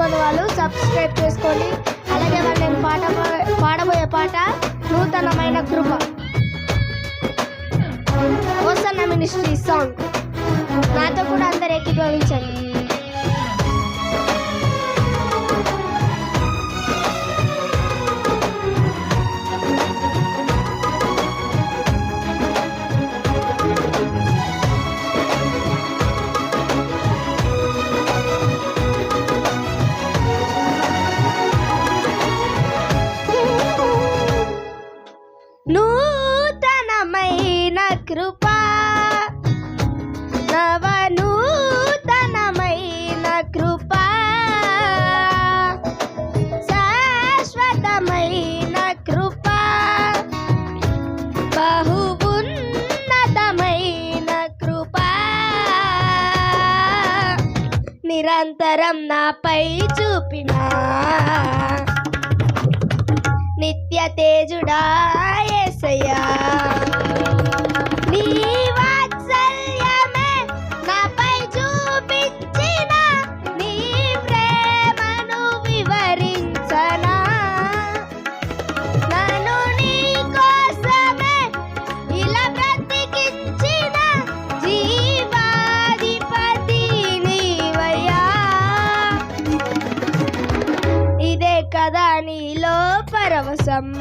చేసుకోని చేసుకొని వాళ్ళు సబ్స్క్రైబ్ చేసుకోండి. అలాగే మరి నేను పాట పాడబోయే పాట నూతనమైన కృప. వసన్న మినిస్ట్రీ సాంగ్. నాతో కూడా అందరు ఏకీభవించండి. నిరంతరం నాపై చూపిన. నిత్య తేజుడా యేసయ్యా నీ పరవశం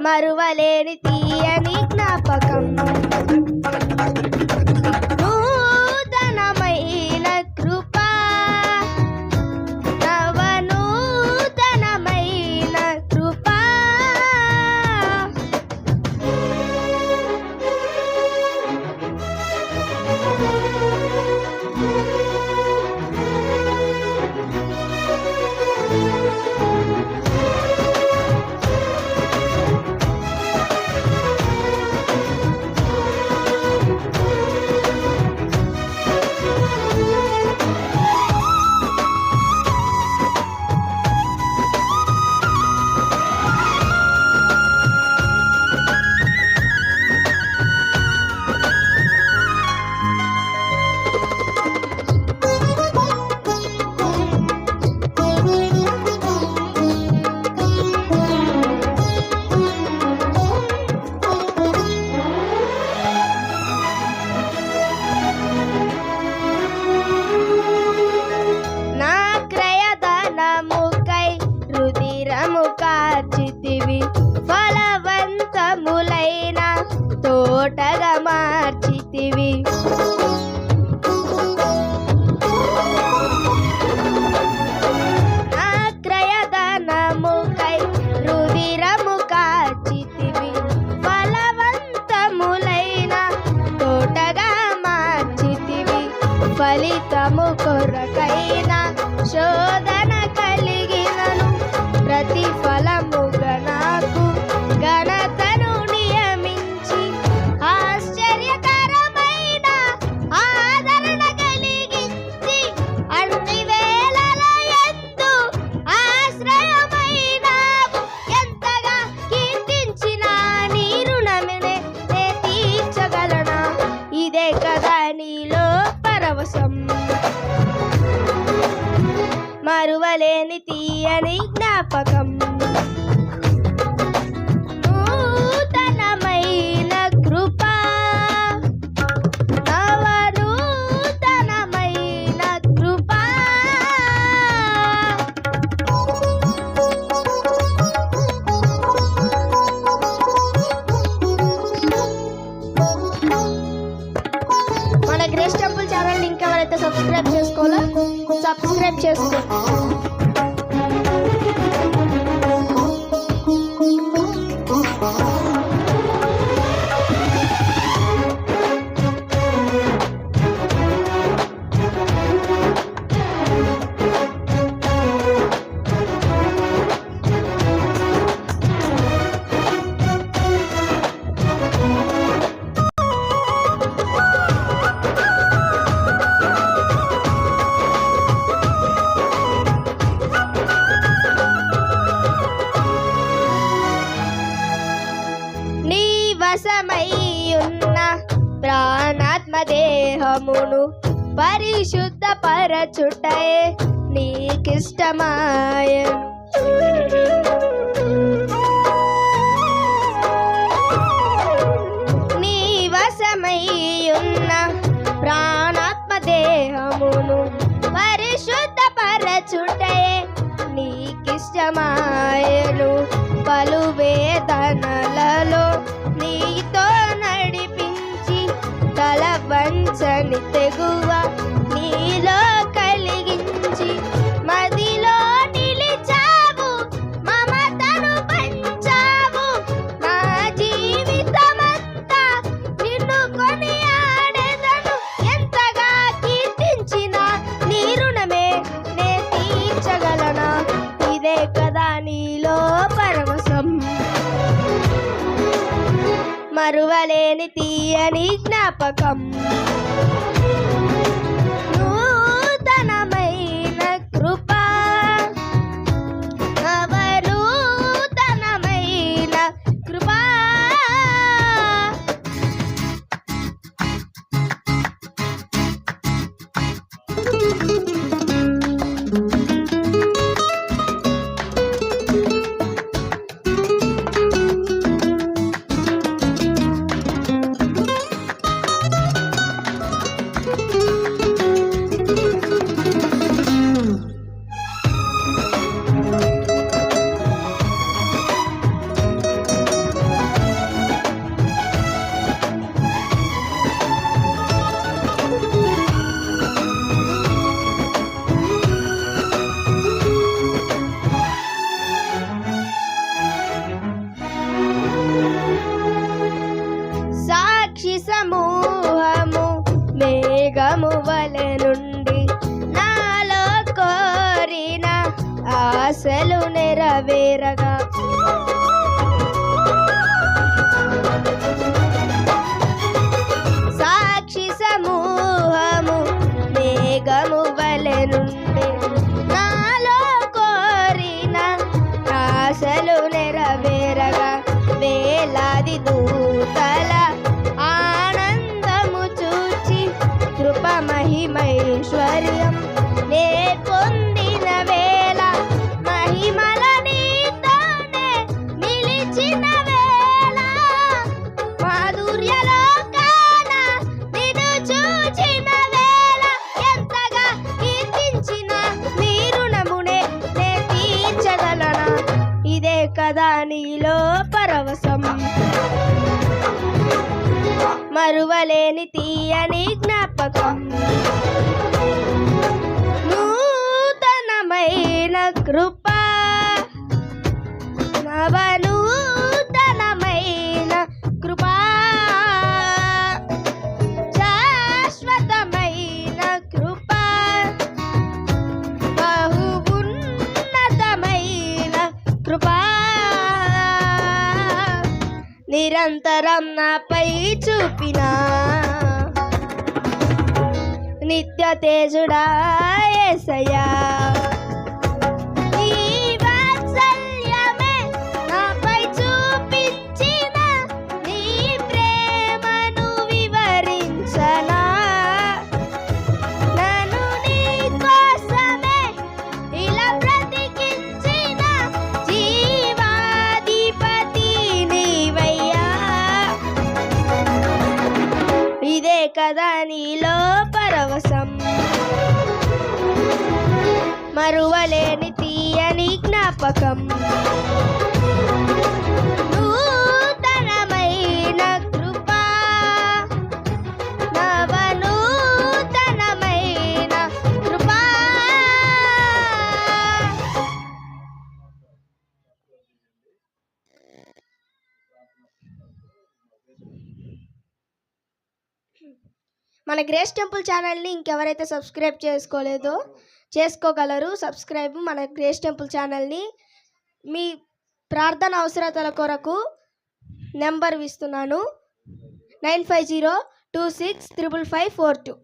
మరువలేని తీయని జ్ఞాపకం. నూతనమైన కృప. నవనూతనమైన కృప. నా కోటగా మార్చితివి. నా క్రయధనముకై రుధిరము కార్చితివి ఫలవంతములైన మార్చితివి. ఫలితము కొరకైన శోధ జ్ఞాపకం దేహమును పరిశుద్ధ పరచుటయే నీకిష్టమాయను. వంచని తెగువ జ్ఞాపకం నుండి నాలో కోరిన ఆశలు నెరవేరగా. మరువలేని తీయని జ్ఞాపకం నూతనమైన కృప నిరంతరం నాపై చూపిన. నిత్య తేజుడా ఏసయ్యా. కదా నీలో పరవశం మరువలేని తీయని జ్ఞాపకం. మన గ్రేస్ టెంపుల్ ఛానల్ని ఇంకెవరైతే సబ్స్క్రైబ్ చేసుకోలేదో చేసుకోగలరు సబ్స్క్రైబ్ మన గ్రేస్ టెంపుల్ ఛానల్ని. మీ ప్రార్థన అవసరతల కొరకు నెంబర్ ఇస్తున్నాను. Nine five zero two six triple five four two.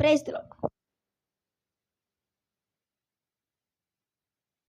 ప్రైజ్లో